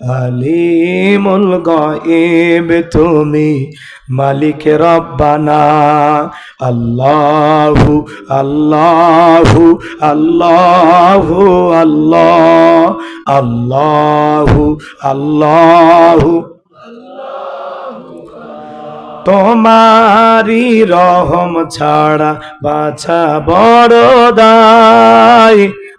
আলিমুল গায়েব তুমি মালিক রব্বানা। আল্লাহু আল্লাহু আল্লাহু, আল্লাহ, আল্লাহু আল্লাহু। তোমারি রহম ছাড়া বাছা বড় দায়।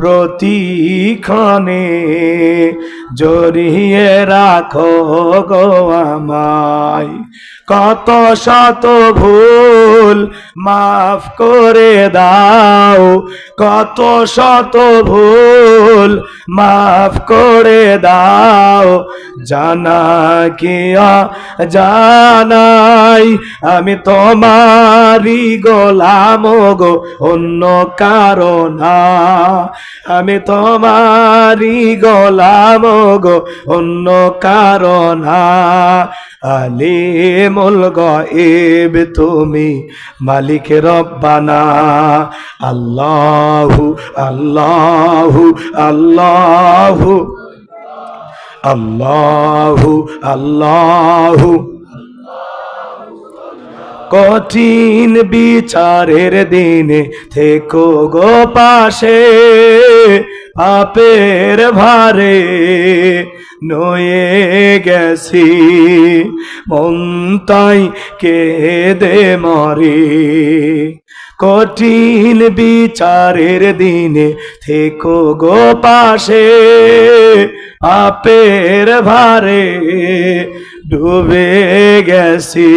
প্রতিক্ষণে জড়িয়ে রাখো গো আমায়। কত শত ভুল, মাফ করে দাও। কত শত ভুল, মাফ করে দাও। জানা কি জানাই, আমি তোমারি গোলাম গো, অন্য কারণা আমি তোমারি গোলাম গো, অন্য কারণা আলিমুল গায়েব তুমি মালিক রব্বানা আল্লাহু আল্লাহু আল্লাহু আল্লাহু আল্লাহু। কঠিন বিচারের দিনে থেকো গো পাশে আপের ভারে নয়ে গেছি মন তাই কেঁদে মরে। কঠিন বিচারের দিনে থেকো গো পাশে, আপের ভারে ডুবে গেছি।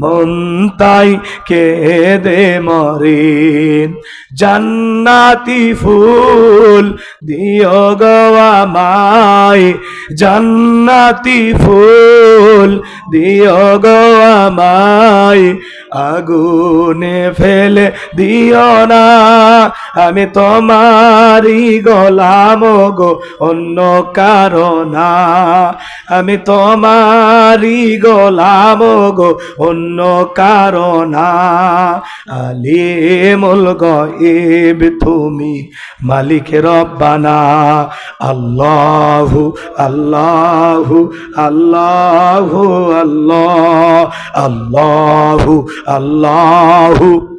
মন তাই কেঁদে মরে। জান্নাতি ফুল দিও গো আমায়। জান্নাতি ফুল দিও গো আমায়। আগুনে ফেলে দিও না। আমি তোমারি গোলাম গো, অন্য কারণা আমি তোমারি গোলাম গো, অন্য কারণা আলিমুল গায়েব তুমি মালিক রব্বানা। আল্লাহু আল্লাহু আল্লাহু, আল্লাহ, আল্লাহু আল্লাহু।